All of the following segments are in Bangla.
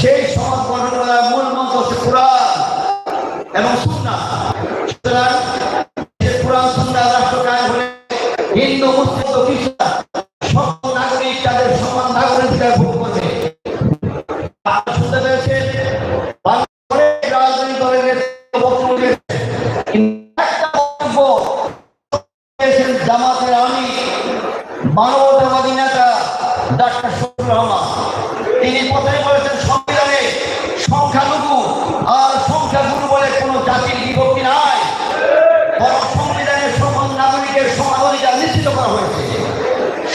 সেই সমাজ গঠন করার মূল মন্ত্র হচ্ছে কোরআন এবং সুন্না সুতরাং কোরআন সুন্না রাষ্ট্র কায়েম হলে হিন্দু, মুসলিম খ্রিস্টান সকল নাগরিক তাদের সমান ভোগ শুনতে বক্তব্য একটা মানবতাবাদী নেতা ডাক্তার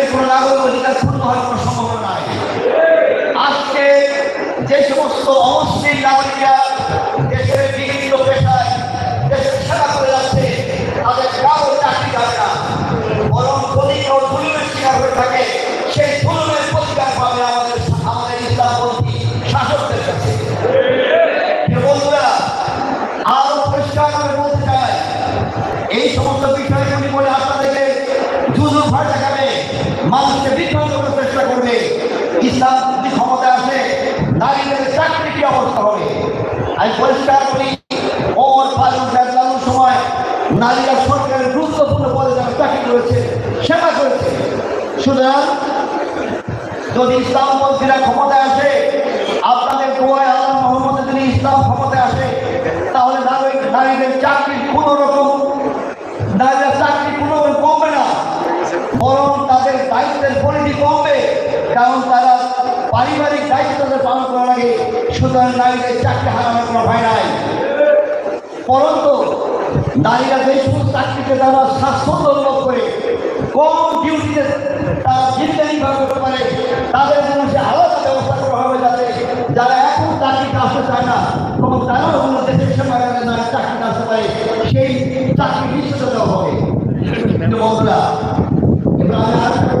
নাগরিকের কোন নাগরিক অধিকার ক্ষুণ্ণ হওয়ার কোনো সম্ভাবনা নাই। আজকে যে সমস্ত অমুসলিম নাগরিকরা দেশের দেশের করে যাচ্ছে বরং যদি কেউ জুলুমের শিকার হয়ে থাকে, সেই জুলুমের প্রতিকার পাবে আমাদের আমাদের ইসলামপন্থী শাসকদের কাছে। বন্ধুরা পরিষ্কার করে বলতে এই সমস্ত মানুষকে বিভ্রান্ত করার চেষ্টা করবে। ইসলাম যদি ক্ষমতা আসে, নারীদের চাকরি কি অবস্থা হবে? আমি পরিষ্কার করি ওমর ফারুক রাজলামুর সময় নারীরা সরকারের গুরুত্বপূর্ণ পদে যারা চাকরি করেছে, সেবা করেছে। সুতরাং যদি ইসলামপন্থীরা ক্ষমতায় আসে, আপনাদের দোয়ায় কারণ তারা পারিবারিক দায়িত্ব পালন করা লাগে সুতরাং নারীদের চাকরি হারানোর কোনো ভয় নাই। পরন্তু নারীরা যে সমস্ত চাকরিতে তারা স্বাচ্ছন্দ্য অনুভব করে, কম ডিউটিতে তারা দীর্ঘায়িতভাবে করতে পারে, তাদের জন্য সে আলাদা ব্যবস্থা করা হবে যাতে যারা এখন চাকরিতে আসতে চায় না, এবং তারাও অন্য দেশের সময় যারা চাকরিতে আসতে পারে, সেই চাকরি নিশ্চিত দেওয়া হবে বন্ধুরা, এবার আমি আরেকটা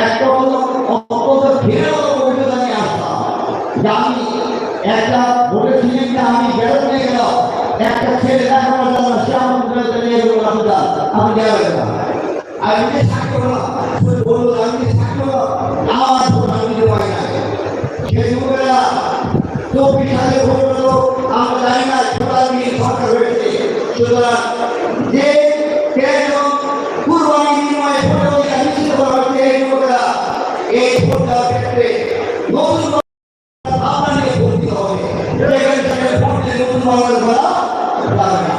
একটা অত্যন্ত ঘিরে অভিজ্ঞতা নিয়ে আসতাম যে আমি একটা ভোটের সিলিংটা আমি বেরোতে নিয়ে গেলাম। একটা ছেলে দেখানোর জন্য সে আমার বেরোতে নিয়ে গেল যা আমি গেল আমি যে সাক্ষী হলাম বলল, আমি যে সাক্ষী হলাম আমার ভোট আমি দিতে পারি না। সে যুবকেরা চব্বিশ সালে ভোট হলো আমরা জানি না ভোটার নিয়ে সরকার হয়েছে। সুতরাং যে সেখানে ভোট দিয়ে নতুন বাংলাদেশ না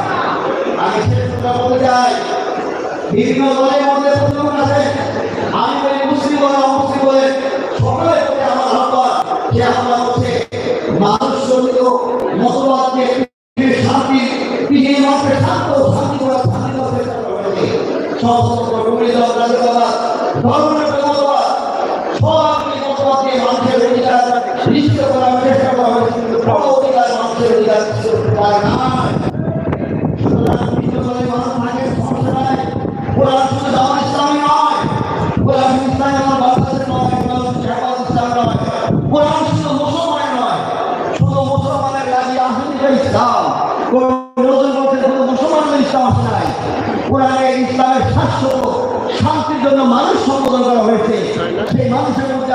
আমি শেষ বলতে চাই বিভিন্ন দলের মধ্যে প্রতিযোগ আছে আমি বলি মুসলিম বলে অমুসলিম বলে। সকলের প্রতি আমার আহ্বান যে আমরা হচ্ছে মানুষ জনিত মতবাদকে শান্তি পৃথিবীর মানুষের শান্ত শান্তি করা শান্তি করার চেষ্টা করা হয়েছে সমস্ত কমিউনিজম রাজনীতিবাদ ধর্মের মতবাদ কোরআনে ইসলামের শাশ্বত শান্তির জন্য মানুষ সম্বোধন করা হয়েছে। সেই মানুষের মধ্যে